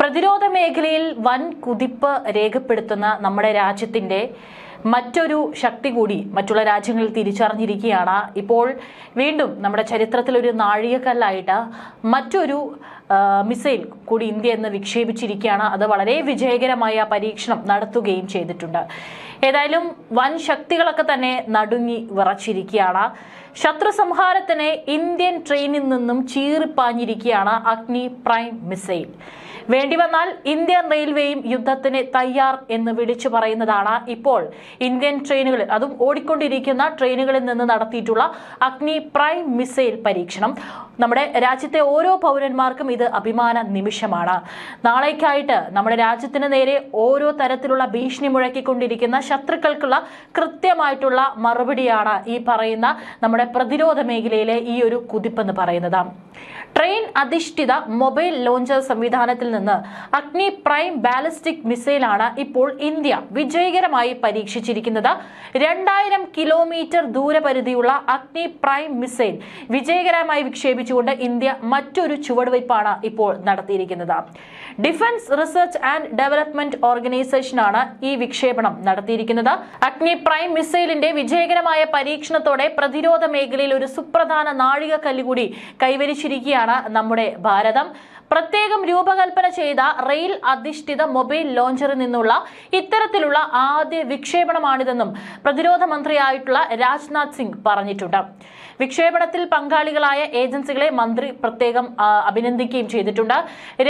പ്രതിരോധ മേഖലയിൽ വൻ കുതിപ്പ് രേഖപ്പെടുത്തുന്ന നമ്മുടെ രാജ്യത്തിന്റെ മറ്റൊരു ശക്തി കൂടി മറ്റുള്ള രാജ്യങ്ങളിൽ തിരിച്ചറിഞ്ഞിരിക്കുകയാണ്. ഇപ്പോൾ വീണ്ടും നമ്മുടെ ചരിത്രത്തിൽ ഒരു നാഴികക്കല്ലായിട്ട് മറ്റൊരു മിസൈൽ കൂടി ഇന്ത്യ എന്ന് വിക്ഷേപിച്ചിരിക്കുകയാണ്. അത് വളരെ വിജയകരമായ പരീക്ഷണം നടത്തുകയും ചെയ്തിട്ടുണ്ട്. ഏതായാലും വൻ ശക്തികളൊക്കെ തന്നെ നടുങ്ങി വിറച്ചിരിക്കുകയാണ്. ശത്രു സംഹാരത്തിന് ഇന്ത്യൻ ട്രെയിനിൽ നിന്നും ചീറിപ്പാഞ്ഞിരിക്കുകയാണ് അഗ്നി പ്രൈം മിസൈൽ. വേണ്ടി വന്നാൽ ഇന്ത്യൻ റെയിൽവേയും യുദ്ധത്തിന് തയ്യാർ എന്ന് വിളിച്ചു പറയുന്നതാണ് ഇപ്പോൾ ഇന്ത്യൻ ട്രെയിനുകളിൽ അതും ഓടിക്കൊണ്ടിരിക്കുന്ന ട്രെയിനുകളിൽ നിന്ന് നടത്തിയിട്ടുള്ള അഗ്നി പ്രൈം മിസൈൽ പരീക്ഷണം. നമ്മുടെ രാജ്യത്തെ ഓരോ പൗരന്മാർക്കും ഇത് അഭിമാന നിമിഷമാണ്. നാളേക്കായിട്ട് നമ്മുടെ രാജ്യത്തിന് നേരെ ഓരോ തരത്തിലുള്ള ഭീഷണി മുഴക്കിക്കൊണ്ടിരിക്കുന്ന ശത്രുക്കൾക്കുള്ള കൃത്യമായിട്ടുള്ള മറുപടിയാണ് ഈ പറയുന്ന നമ്മുടെ പ്രതിരോധ മേഖലയിലെ ഈ ഒരു കുതിപ്പെന്ന് പറയുന്നത്. ട്രെയിൻ അധിഷ്ഠിത മൊബൈൽ ലോഞ്ചർ സംവിധാനത്തിൽ നിന്ന് അഗ്നി പ്രൈം ബാലിസ്റ്റിക് മിസൈലാണ് ഇപ്പോൾ ഇന്ത്യ വിജയകരമായി പരീക്ഷിച്ചിരിക്കുന്നത്. രണ്ടായിരം കിലോമീറ്റർ ദൂരപരിധിയുള്ള അഗ്നി പ്രൈം മിസൈൽ വിജയകരമായി വിക്ഷേപിച്ചുകൊണ്ട് ഇന്ത്യ മറ്റൊരു ചുവടുവയ്പ്പാണ് ഇപ്പോൾ നടത്തിയിരിക്കുന്നത്. ഡിഫൻസ് റിസർച്ച് ആൻഡ് ഡെവലപ്മെന്റ് ഓർഗനൈസേഷനാണ് ഈ വിക്ഷേപണം നടത്തിയിരിക്കുന്നത്. അഗ്നി പ്രൈം മിസൈലിന്റെ വിജയകരമായ പരീക്ഷണത്തോടെ പ്രതിരോധ മേഖലയിൽ ഒരു സുപ്രധാന നാഴികക്കല്ല് കൂടി കൈവരിച്ചിരിക്കുകയാണ് നമ്മുടെ ഭാരതം. പ്രത്യേകം രൂപകൽപ്പന ചെയ്ത റെയിൽ അധിഷ്ഠിത മൊബൈൽ ലോഞ്ചറിൽ നിന്നുള്ള ഇത്തരത്തിലുള്ള ആദ്യ വിക്ഷേപണമാണിതെന്നും പ്രതിരോധ മന്ത്രിയായിട്ടുള്ള രാജ്നാഥ് സിംഗ് പറഞ്ഞിട്ടുണ്ട്. വിക്ഷേപണത്തിൽ പങ്കാളികളായ ഏജൻസികളെ മന്ത്രി പ്രത്യേകം അഭിനന്ദിക്കുകയും ചെയ്തിട്ടുണ്ട്.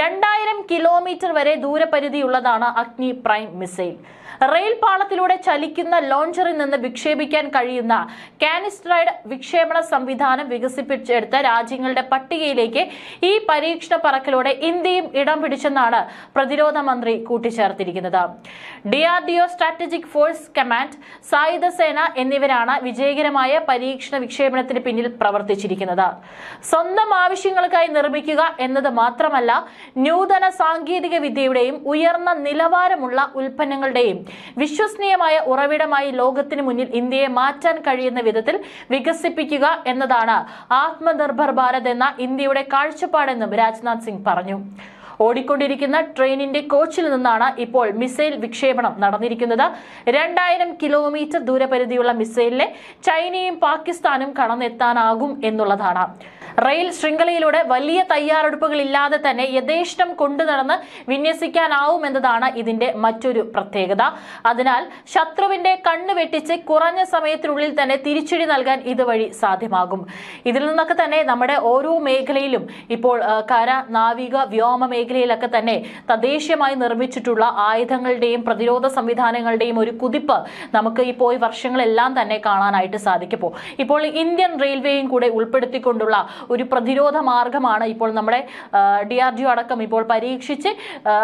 രണ്ടായിരം കിലോമീറ്റർ വരെ ദൂരപരിധിയുള്ളതാണ് അഗ്നി പ്രൈം മിസൈൽ. റെയിൽ പാളത്തിലൂടെ ചലിക്കുന്ന ലോഞ്ചറിൽ നിന്ന് വിക്ഷേപിക്കാൻ കഴിയുന്ന കാനിസ്ട്രൈഡ് വിക്ഷേപണ സംവിധാനം വികസിപ്പിച്ചെടുത്ത രാജ്യങ്ങളുടെ പട്ടികയിലേക്ക് ഈ പരീക്ഷണ പറക്കലോടെ ഇന്ത്യയും ഇടം പിടിച്ചെന്നാണ് പ്രതിരോധ മന്ത്രി കൂട്ടിച്ചേർത്തിരിക്കുന്നത്. D R D O strategic force command സായുധ സേന എന്നിവരാണ് വിജയകരമായ പരീക്ഷണ വിക്ഷേപണത്തിന് പിന്നിൽ പ്രവർത്തിച്ചിരിക്കുന്നത്. സ്വന്തം ആവശ്യങ്ങൾക്കായി നിർമ്മിക്കുക എന്നത് മാത്രമല്ല നൂതന സാങ്കേതിക വിദ്യയുടെയും ഉയർന്ന നിലവാരമുള്ള ഉൽപ്പന്നങ്ങളുടെയും വിശ്വസനീയമായ ഉറവിടമായി ലോകത്തിന് മുന്നിൽ ഇന്ത്യയെ മാറ്റാൻ കഴിയുന്ന വിധത്തിൽ വികസിപ്പിക്കുക എന്നതാണ് ആത്മനിർഭർ ഭാരത് എന്ന ഇന്ത്യയുടെ കാഴ്ചപ്പാടെന്നും രാജ്നാഥ് സിംഗ് പറഞ്ഞു. ഓടിക്കൊണ്ടിരിക്കുന്ന ട്രെയിനിന്റെ കോച്ചിൽ നിന്നാണ് ഇപ്പോൾ മിസൈൽ വിക്ഷേപണം നടന്നിരിക്കുന്നത്. രണ്ടായിരം കിലോമീറ്റർ ദൂരപരിധിയുള്ള മിസൈലിനെ ചൈനയും പാകിസ്ഥാനും കടന്നെത്താനാകും എന്നുള്ളതാണ്. റെയിൽ ശൃംഖലയിലൂടെ വലിയ തയ്യാറെടുപ്പുകൾ ഇല്ലാതെ തന്നെ യഥേഷ്ടം കൊണ്ടു നടന്ന് വിന്യസിക്കാനാവുമെന്നതാണ് ഇതിന്റെ മറ്റൊരു പ്രത്യേകത. അതിനാൽ ശത്രുവിന്റെ കണ്ണ് വെട്ടിച്ച് കുറഞ്ഞ സമയത്തിനുള്ളിൽ തന്നെ തിരിച്ചടി നൽകാൻ ഇതുവഴി സാധ്യമാകും. ഇതിൽ നിന്നൊക്കെ തന്നെ നമ്മുടെ ഓരോ മേഖലയിലും ഇപ്പോൾ കര നാവിക വ്യോമ മേഖലയിലൊക്കെ തന്നെ തദ്ദേശീയമായി നിർമ്മിച്ചിട്ടുള്ള ആയുധങ്ങളുടെയും പ്രതിരോധ സംവിധാനങ്ങളുടെയും ഒരു കുതിപ്പ് നമുക്ക് ഇപ്പോൾ വർഷങ്ങളെല്ലാം തന്നെ കാണാനായിട്ട് സാധിക്കുമ്പോൾ ഇപ്പോൾ ഇന്ത്യൻ റെയിൽവേയും കൂടെ ഉൾപ്പെടുത്തിക്കൊണ്ടുള്ള ഒരു പ്രതിരോധ മാർഗമാണ് ഇപ്പോൾ നമ്മുടെ ഡി ആർ ഡി അടക്കം ഇപ്പോൾ പരീക്ഷിച്ച്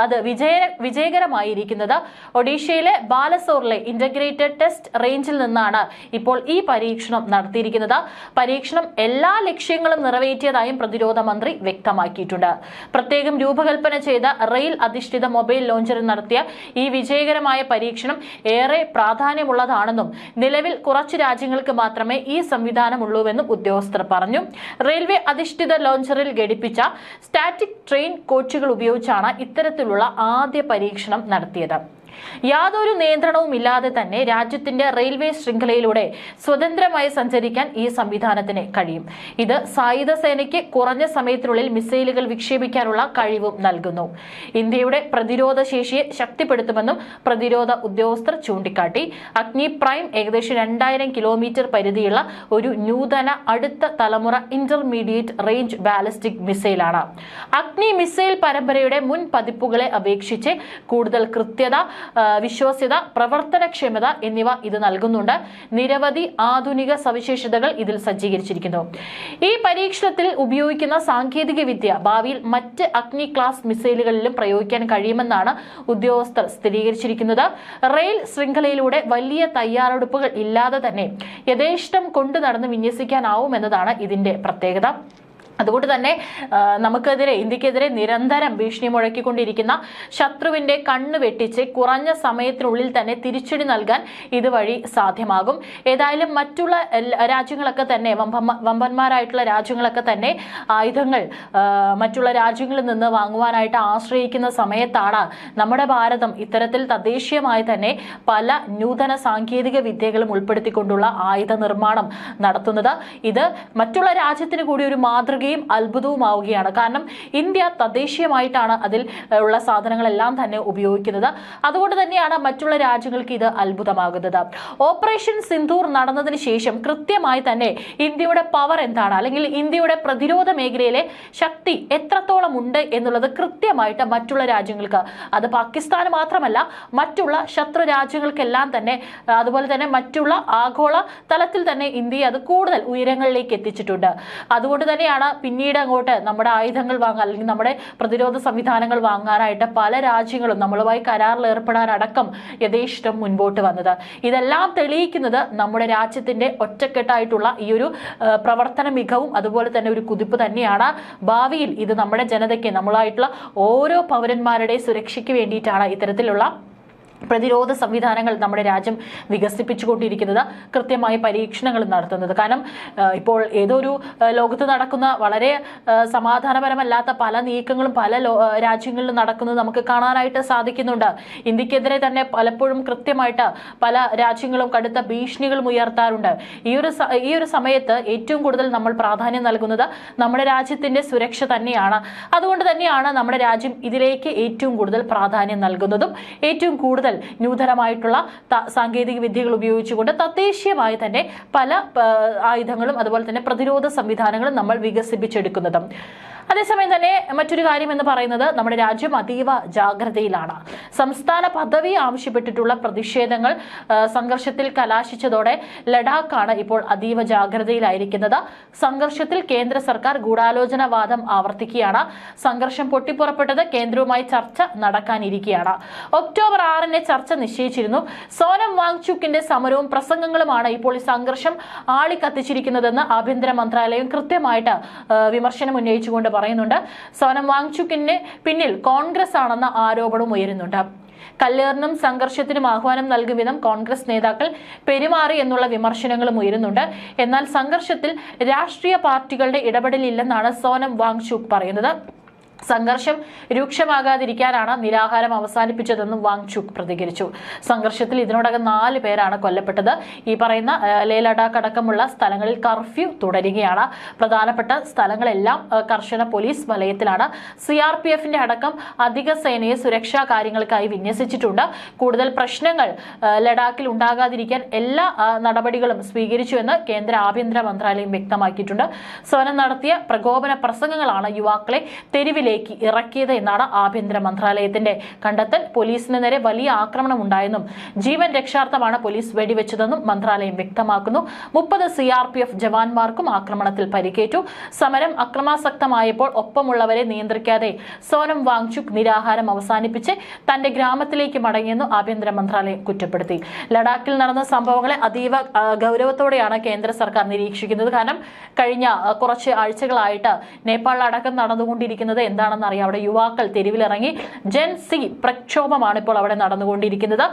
അത് വിജയ വിജയകരമായിരിക്കുന്നത്. ഒഡീഷയിലെ ബാലസോറിലെ ഇന്റഗ്രേറ്റഡ് ടെസ്റ്റ് റേഞ്ചിൽ നിന്നാണ് ഇപ്പോൾ ഈ പരീക്ഷണം നടത്തിയിരിക്കുന്നത്. പരീക്ഷണം എല്ലാ ലക്ഷ്യങ്ങളും നിറവേറ്റിയതായും പ്രതിരോധ മന്ത്രി വ്യക്തമാക്കിയിട്ടുണ്ട്. പ്രത്യേകം രൂപകൽപ്പന ചെയ്ത റെയിൽ അധിഷ്ഠിത മൊബൈൽ ലോഞ്ചറിൽ നടത്തിയ ഈ വിജയകരമായ പരീക്ഷണം ഏറെ പ്രാധാന്യമുള്ളതാണെന്നും നിലവിൽ കുറച്ച് രാജ്യങ്ങൾക്ക് മാത്രമേ ഈ സംവിധാനമുള്ളൂവെന്നും ഉദ്യോഗസ്ഥർ പറഞ്ഞു. റെയിൽവേ അധിഷ്ഠിത ലോഞ്ചറിൽ ഘടിപ്പിച്ച സ്റ്റാറ്റിക് ട്രെയിൻ കോച്ചുകൾ ഉപയോഗിച്ചാണ് ഇത്തരത്തിലുള്ള ആദ്യ പരീക്ഷണം നടത്തിയത്. യാതൊരു നിയന്ത്രണവും ഇല്ലാതെ തന്നെ രാജ്യത്തിന്റെ റെയിൽവേ ശൃംഖലയിലൂടെ സ്വതന്ത്രമായി സഞ്ചരിക്കാൻ ഈ സംവിധാനത്തിന് കഴിയും. ഇത് സായുധ സേനയ്ക്ക് കുറഞ്ഞ സമയത്തിനുള്ളിൽ മിസൈലുകൾ വിക്ഷേപിക്കാനുള്ള കഴിവും നൽകുന്നു. ഇന്ത്യയുടെ പ്രതിരോധ ശേഷിയെ ശക്തിപ്പെടുത്തുമെന്നും പ്രതിരോധ ഉദ്യോഗസ്ഥർ ചൂണ്ടിക്കാട്ടി. അഗ്നി പ്രൈം ഏകദേശം രണ്ടായിരം കിലോമീറ്റർ പരിധിയുള്ള ഒരു നൂതന അടുത്ത തലമുറ ഇന്റർമീഡിയറ്റ് റേഞ്ച് ബാലിസ്റ്റിക് മിസൈലാണ്. അഗ്നി മിസൈൽ പരമ്പരയുടെ മുൻ പതിപ്പുകളെ അപേക്ഷിച്ച് കൂടുതൽ കൃത്യത വിശ്വാസ്യത പ്രവർത്തനക്ഷമത എന്നിവ ഇത് നൽകുന്നുണ്ട്. നിരവധി ആധുനിക സവിശേഷതകൾ ഇതിൽ സജ്ജീകരിച്ചിരിക്കുന്നു. ഈ പരീക്ഷണത്തിൽ ഉപയോഗിക്കുന്ന സാങ്കേതിക വിദ്യ ഭാവിയിൽ മറ്റ് അഗ്നി ക്ലാസ് മിസൈലുകളിലും പ്രയോഗിക്കാൻ കഴിയുമെന്നാണ് ഉദ്യോഗസ്ഥർ സ്ഥിരീകരിച്ചിരിക്കുന്നത്. റെയിൽ ശൃംഖലയിലൂടെ വലിയ തയ്യാറെടുപ്പുകൾ ഇല്ലാതെ തന്നെ യഥേഷ്ടം കൊണ്ടു നടന്ന് വിന്യസിക്കാനാവുമെന്നതാണ് ഇതിന്റെ പ്രത്യേകത. അതുകൊണ്ട് തന്നെ നമുക്കെതിരെ ഇന്ത്യക്കെതിരെ നിരന്തരം ഭീഷണി മുഴക്കിക്കൊണ്ടിരിക്കുന്ന ശത്രുവിന്റെ കണ്ണ് വെട്ടിച്ച് കുറഞ്ഞ സമയത്തിനുള്ളിൽ തന്നെ തിരിച്ചടി നൽകാൻ ഇതുവഴി സാധ്യമാകും. ഏതായാലും മറ്റുള്ള രാജ്യങ്ങളൊക്കെ തന്നെ വമ്പന്മാ- വമ്പന്മാരായിട്ടുള്ള രാജ്യങ്ങളൊക്കെ തന്നെ ആയുധങ്ങൾ മറ്റുള്ള രാജ്യങ്ങളിൽ നിന്ന് വാങ്ങുവാനായിട്ട് ആശ്രയിക്കുന്ന സമയത്താണ് നമ്മുടെ ഭാരതം ഇത്തരത്തിൽ തദ്ദേശീയമായി തന്നെ പല നൂതന സാങ്കേതിക വിദ്യകളും ഉൾപ്പെടുത്തിക്കൊണ്ടുള്ള ആയുധ നിർമ്മാണം നടത്തുന്നത്. ഇത് മറ്റുള്ള രാജ്യത്തിന് കൂടി ഒരു മാതൃകയും അത്ഭുതവുമാവുകയാണ്. കാരണം ഇന്ത്യ തദ്ദേശീയമായിട്ടാണ് അതിൽ ഉള്ള സാധനങ്ങളെല്ലാം തന്നെ ഉപയോഗിക്കുന്നത്. അതുകൊണ്ട് തന്നെയാണ് മറ്റുള്ള രാജ്യങ്ങൾക്ക് ഇത് അത്ഭുതമാകുന്നത്. ഓപ്പറേഷൻ സിന്ധൂർ നടന്നതിന് ശേഷം കൃത്യമായി തന്നെ ഇന്ത്യയുടെ പവർ എന്താണ്? അല്ലെങ്കിൽ ഇന്ത്യയുടെ പ്രതിരോധ മേഖലയിലെ ശക്തി എത്രത്തോളം ഉണ്ട് എന്നുള്ളത് കൃത്യമായിട്ട് മറ്റുള്ള രാജ്യങ്ങൾക്ക് അത് പാകിസ്ഥാൻ മാത്രമല്ല മറ്റുള്ള ശത്രു രാജ്യങ്ങൾക്കെല്ലാം തന്നെ അതുപോലെ തന്നെ മറ്റുള്ള ആഗോള തലത്തിൽ തന്നെ ഇന്ത്യയെ അത് കൂടുതൽ ഉയരങ്ങളിലേക്ക് എത്തിച്ചിട്ടുണ്ട്. അതുകൊണ്ട് തന്നെയാണ് പിന്നീട് അങ്ങോട്ട് നമ്മുടെ ആയുധങ്ങൾ വാങ്ങാൻ അല്ലെങ്കിൽ നമ്മുടെ പ്രതിരോധ സംവിധാനങ്ങൾ വാങ്ങാനായിട്ട് പല രാജ്യങ്ങളും നമ്മളുമായി കരാറിൽ ഏർപ്പെടാനടക്കം യഥേഷ്ടം മുൻപോട്ട് വന്നത്. ഇതെല്ലാം തെളിയിക്കുന്നത് നമ്മുടെ രാജ്യത്തിന്റെ ഒറ്റക്കെട്ടായിട്ടുള്ള ഈ ഒരു പ്രവർത്തന മികവും അതുപോലെ തന്നെ ഒരു കുതിപ്പ് തന്നെയാണ്. ഭാവിയിൽ ഇത് നമ്മുടെ ജനതയ്ക്ക് നമ്മളായിട്ടുള്ള ഓരോ പൗരന്മാരുടെ സുരക്ഷയ്ക്ക് വേണ്ടിയിട്ടാണ് ഇത്തരത്തിലുള്ള പ്രതിരോധ സംവിധാനങ്ങൾ നമ്മുടെ രാജ്യം വികസിപ്പിച്ചുകൊണ്ടിരിക്കുന്നത് കൃത്യമായ പരീക്ഷണങ്ങൾ നടത്തുന്നത്. കാരണം ഇപ്പോൾ ഏതൊരു ലോകത്ത് നടക്കുന്ന വളരെ സമാധാനപരമല്ലാത്ത പല നീക്കങ്ങളും പല രാജ്യങ്ങളിലും നടക്കുന്നത് നമുക്ക് കാണാനായിട്ട് സാധിക്കുന്നുണ്ട്. ഇന്ത്യക്കെതിരെ തന്നെ പലപ്പോഴും കൃത്യമായിട്ട് പല രാജ്യങ്ങളും കടുത്ത ഭീഷണികളും ഉയർത്താറുണ്ട്. ഈ ഒരു ഈ ഒരു സമയത്ത് ഏറ്റവും കൂടുതൽ നമ്മൾ പ്രാധാന്യം നൽകുന്നത് നമ്മുടെ രാജ്യത്തിന്റെ സുരക്ഷ തന്നെയാണ്. അതുകൊണ്ട് തന്നെയാണ് നമ്മുടെ രാജ്യം ഇതിലേക്ക് ഏറ്റവും കൂടുതൽ പ്രാധാന്യം നൽകുന്നതും ഏറ്റവും കൂടുതൽ നൂതനമായിട്ടുള്ള സാങ്കേതിക വിദ്യകൾ ഉപയോഗിച്ചുകൊണ്ട് തദ്ദേശീയമായി തന്നെ പല ആയുധങ്ങളും അതുപോലെ തന്നെ പ്രതിരോധ സംവിധാനങ്ങളും നമ്മൾ വികസിപ്പിച്ചെടുക്കുന്നതും. അതേസമയം തന്നെ മറ്റൊരു കാര്യം എന്ന് പറയുന്നത് നമ്മുടെ രാജ്യം അതീവ ജാഗ്രതയിലാണ്. സംസ്ഥാന പദവി ആവശ്യപ്പെട്ടിട്ടുള്ള പ്രതിഷേധങ്ങൾ സംഘർഷത്തിൽ കലാശിച്ചതോടെ ലഡാക്കാണ് ഇപ്പോൾ അതീവ ജാഗ്രതയിലായിരിക്കുന്നത്. സംഘർഷത്തിൽ കേന്ദ്ര സർക്കാർ ഗൂഢാലോചന വാദം ആവർത്തിക്കുകയാണ്. സംഘർഷം പൊട്ടിപ്പുറപ്പെട്ടത് കേന്ദ്രവുമായി ചർച്ച നടക്കാനിരിക്കുകയാണ്. ഒക്ടോബർ ആറിന് ചർച്ച നിശ്ചയിച്ചിരുന്നു. സോനം വാങ്ചുക്കിന്റെ സമരവും പ്രസംഗങ്ങളുമാണ് ഇപ്പോൾ ഈ സംഘർഷം ആളിക്കത്തിച്ചിരിക്കുന്നതെന്ന് ആഭ്യന്തര മന്ത്രാലയം കൃത്യമായിട്ട് വിമർശനം ഉന്നയിച്ചുകൊണ്ട് പറയുന്നുണ്ട്. സോനം വാങ്ചുക്കിന് പിന്നിൽ കോൺഗ്രസ് ആണെന്ന ആരോപണം ഉയരുന്നുണ്ട്. കല്ലേറിനും സംഘർഷത്തിനും ആഹ്വാനം നൽകും വിധം കോൺഗ്രസ് നേതാക്കൾ പെരുമാറി എന്നുള്ള വിമർശനങ്ങളും ഉയരുന്നുണ്ട്. എന്നാൽ സംഘർഷത്തിൽ രാഷ്ട്രീയ പാർട്ടികളുടെ ഇടപെടലില്ലെന്നാണ് സോനം വാങ്ചുക് പറയുന്നത്. സംഘർഷം രൂക്ഷമാകാതിരിക്കാനാണ് നിരാഹാരം അവസാനിപ്പിച്ചതെന്നും വാങ്ചുക് പ്രതികരിച്ചു. സംഘർഷത്തിൽ ഇതിനോടകം നാല് പേരാണ് കൊല്ലപ്പെട്ടത്. ഈ പറയുന്ന ലേ ലഡാക്ക് അടക്കമുള്ള സ്ഥലങ്ങളിൽ കർഫ്യൂ തുടരുകയാണ്. പ്രധാനപ്പെട്ട സ്ഥലങ്ങളെല്ലാം കർശന പോലീസ് വലയത്തിലാണ്. സി ആർ പി എഫിന്റെ അടക്കം അധിക സേനയെ സുരക്ഷാ കാര്യങ്ങൾക്കായി വിന്യസിച്ചിട്ടുണ്ട്. കൂടുതൽ പ്രശ്നങ്ങൾ ലഡാക്കിൽ ഉണ്ടാകാതിരിക്കാൻ എല്ലാ നടപടികളും സ്വീകരിച്ചുവെന്ന് കേന്ദ്ര ആഭ്യന്തര മന്ത്രാലയം വ്യക്തമാക്കിയിട്ടുണ്ട്. സോനം നടത്തിയ പ്രകോപന പ്രസംഗങ്ങളാണ് യുവാക്കളെ തെരുവിലേക്ക് ഇറക്കിയത് എന്നാണ് ആഭ്യന്തര മന്ത്രാലയത്തിന്റെ കണ്ടെത്തൽ. പോലീസിന് നേരെ വലിയ ആക്രമണം ഉണ്ടായെന്നും ജീവൻ രക്ഷാർത്ഥമാണ് പോലീസ് വെടിവെച്ചതെന്നും മന്ത്രാലയം വ്യക്തമാക്കുന്നു. മുപ്പത് സി ആർ പി എഫ് ജവാന്മാർക്കും ആക്രമണത്തിൽ പരിക്കേറ്റു. സമരം അക്രമാസക്തമായപ്പോൾ ഒപ്പമുള്ളവരെ നിയന്ത്രിക്കാതെ സോനം വാങ്ചുക് നിരാഹാരം അവസാനിപ്പിച്ച് തന്റെ ഗ്രാമത്തിലേക്ക് മടങ്ങിയെന്നും ആഭ്യന്തര മന്ത്രാലയം കുറ്റപ്പെടുത്തി. ലഡാക്കിൽ നടന്ന സംഭവങ്ങളെ അതീവ ഗൗരവത്തോടെയാണ് കേന്ദ്ര സർക്കാർ നിരീക്ഷിക്കുന്നത്. കാരണം കഴിഞ്ഞ കുറച്ച് ആഴ്ചകളായിട്ട് നേപ്പാളിലടക്കം നടന്നുകൊണ്ടിരിക്കുന്നത് എന്താണെന്ന് അറിയാം. അവിടെ യുവാക്കൾ തെരുവിലിറങ്ങി ജെൻ സി പ്രക്ഷോഭമാണ് ഇപ്പോൾ അവിടെ നടന്നുകൊണ്ടിരിക്കുന്നത്.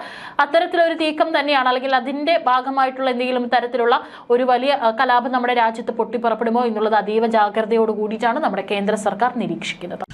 അത്തരത്തിലൊരു തീക്കം തന്നെയാണ് അല്ലെങ്കിൽ അതിന്റെ ഭാഗമായിട്ടുള്ള എന്തെങ്കിലും തരത്തിലുള്ള ഒരു വലിയ കലാപം നമ്മുടെ രാജ്യത്ത് പൊട്ടിപ്പുറപ്പെടുമോ എന്നുള്ളത് അതീവ ജാഗ്രതയോട് കൂടിയിട്ടാണ് നമ്മുടെ കേന്ദ്ര സർക്കാർ നിരീക്ഷിക്കുന്നത്.